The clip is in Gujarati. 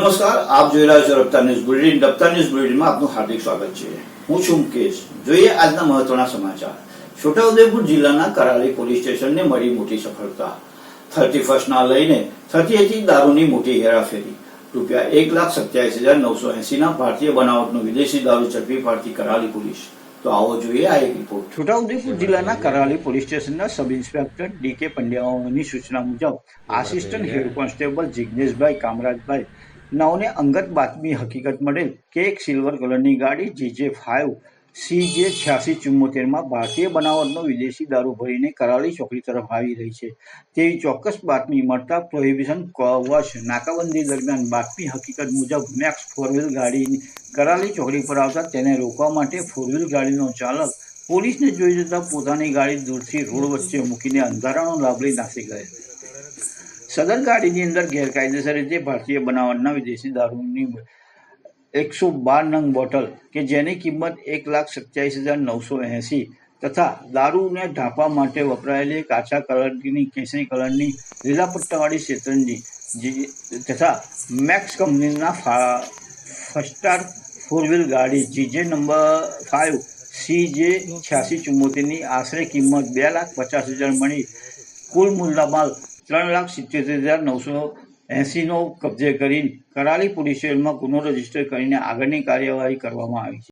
આપ જોઈ રહ્યા છો Raftaar news bulletin. Raftaar news બુલેટિનમાં આપનું હાર્દિક સ્વાગત છે. હું છું મુકેશ. જોઈએ આજના મહત્વના સમાચાર. છોટાઉદેપુર જિલ્લાના કરાલી પોલીસ સ્ટેશનને મળી મોટી સફળતા. થર્ટી ફર્સ્ટના લઈને થર્ટી એથી દારૂની મોટી હેરાફેરી. રૂપિયા એક લાખ સત્યાવીસ હજાર નવસો એસીના ભારતીય બનાવટનો વિદેશી દારૂ ઝડપી પાડતી કરાલી પોલીસ. તો આવો જોઈએ આ એક રિપોર્ટ છોટાઉદેપુર જિલ્લાના કરાલી પોલીસ સ્ટેશનના સબ ઇન્સ્પેક્ટર ડી કે પંડ્યાઓની સૂચના મુજબ આસિસ્ટન્ટ હેડ કોન્સ્ટેબલ જિજ્ઞેશભાઈ કામરાજભાઈ નાઓને અંગત બાતમી હકીકત મળેલ કે એક સિલ્વર કલરની ગાડી જીજે ફાઇવ સી જે છ્યાસી ચુમ્મોતેરમાં ભારતીય બનાવટનો વિદેશી દારૂ ભરીને કરાળી ચોકડી તરફ આવી રહી છે. તેવી ચોક્કસ બાતમી મળતા પ્રોહિબિશન કવચ નાકાબંધી દરમિયાન બાતમી હકીકત મુજબ મેક્સ ફોરવ્હીલ ગાડીની ગાડી કરાલી ચોકડી પર આવતા તેને રોકવા માટે ફોર વ્હીલ ગાડીનો ચાલક પોલીસને જોઈ જતા પોતાની ગાડી દૂરથી રોડ વચ્ચે મૂકીને અંધારાનો લાભ લઈ નાસી ગયો. સદર ગાડીની અંદર ગેરકાયદેસર રીતે ભારતીય બનાવટના વિદેશી દારૂની એકસો બાર નંગ બોટલ કે જેની કિંમત એક લાખ સત્યાવીસ હજાર નવસો એંસી તથા દારૂને ઢાંપવા માટે વપરાયેલી કાચા કલરની કેસરી કલરની લીલા પટ્ટાવાળી શેતરંજી તથા મેક્સ કંપનીના ફસ્ટાર ફોર વ્હીલ ગાડી GJ number five C J છ્યાસી ચુમ્મોતેરની આશરે કિંમત બે લાખ પચાસ હજાર મળી કુલ મુદ્દામાલ ત્રણ લાખ સિત્યોતેર હજાર નવસો એંસીનો કબજે કરી કરાલી પોલીસ સ્ટેશનમાં ગુનો રજિસ્ટર કરીને આગળની કાર્યવાહી કરવામાં આવી છે.